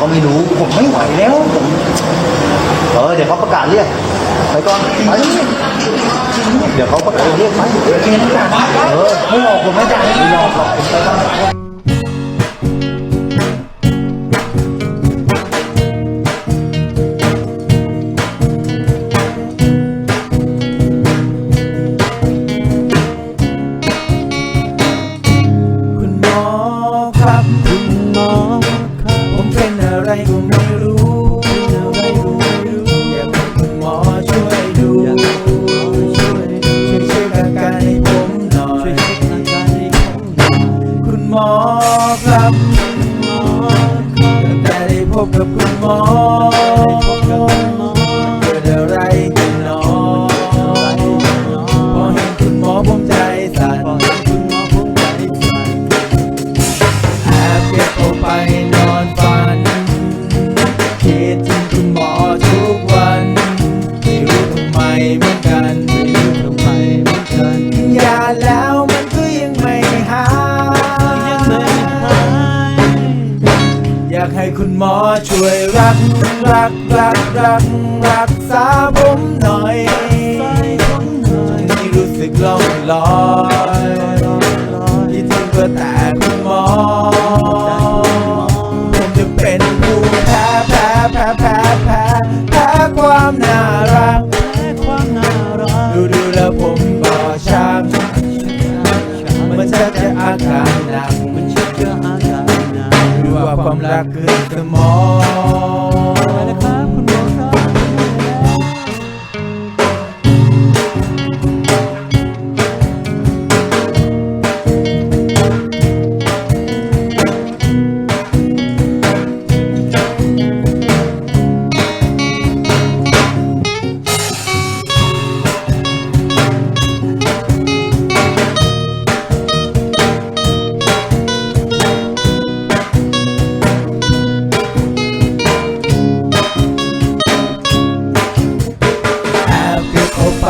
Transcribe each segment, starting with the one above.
ก็ไม่รู้ ผมไม่ไหวแล้วผมเออเดี๋ยวเขาประกาศเรียกไปก่อนไปเดี๋ยวเขาประกาศเรียกไปเออไม่ออกผมไม่ได้ไม่หลอกหรอกผมไปก่อน ครับตั้งแต่ได้พบกับคุณหมอ หมอช่วยรักรักรักรักรักษาผมหน่อยช่วงนี้รู้สึกล่องลอยที่ทิ้งก็แต่คุณหมอ ควา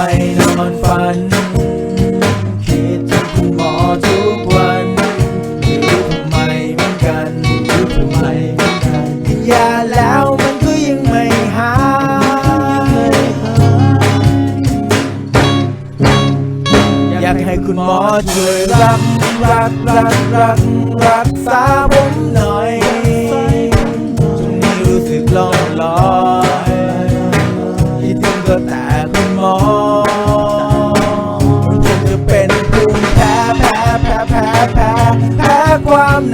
ไปนอนฝัน คิดถึงคุณหมอทุกวันรู้ทำไมเหมือนกันรู้ทำไมเหมือนกันกินยาแล้วมันก็ยังไม่หายอยากให้คุณหมอช่วยรักรักรักรักรักษาผมหน่อยช่วงนี้รู้สึกล่องลอย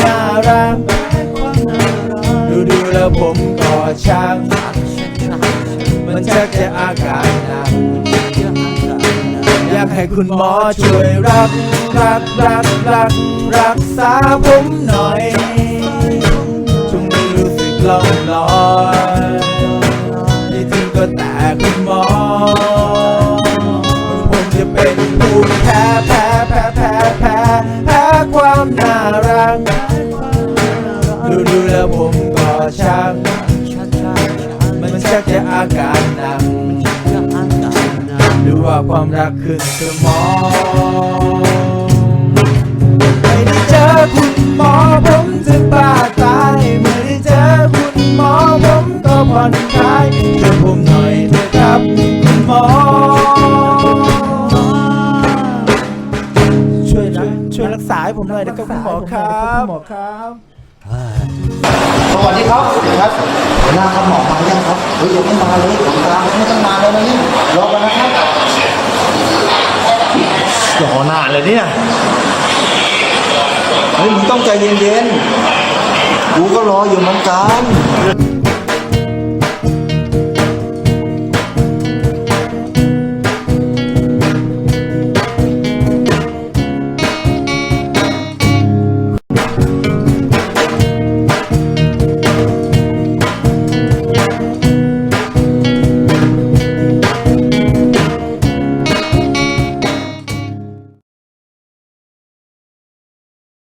น่ารัก ดูดูแล้วผมก็ชัก มันชักจะอาการหนักอยากให้คุณหมอช่วยรัก รักรักรักรักษาผมหน่อย ชักจะอาการหนักหรือว่าความรักขึ้นสมองไม่ได้เจอคุณหมอผมจะบ้าตายไม่ได้เจอคุณหมอผมก็ผ่อนคลายช่วยผมหน่อยเถอะครับคุณหมอ ช่วยรักช่วยรักษาให้ผมหน่อยนะครับคุณหมอครับหมอครับ วัสดีครับครับหัวหน้าครับหมอมายังครับเฮ้ยยังไม่มาเลยผมกลางไม่ต้องมาเลยนะเนี่ยรอกันนะครับรอนานเลยเนี่ยเฮ้ยมึงต้องใจเย็นๆกูก็รออยู่เหมือนกัน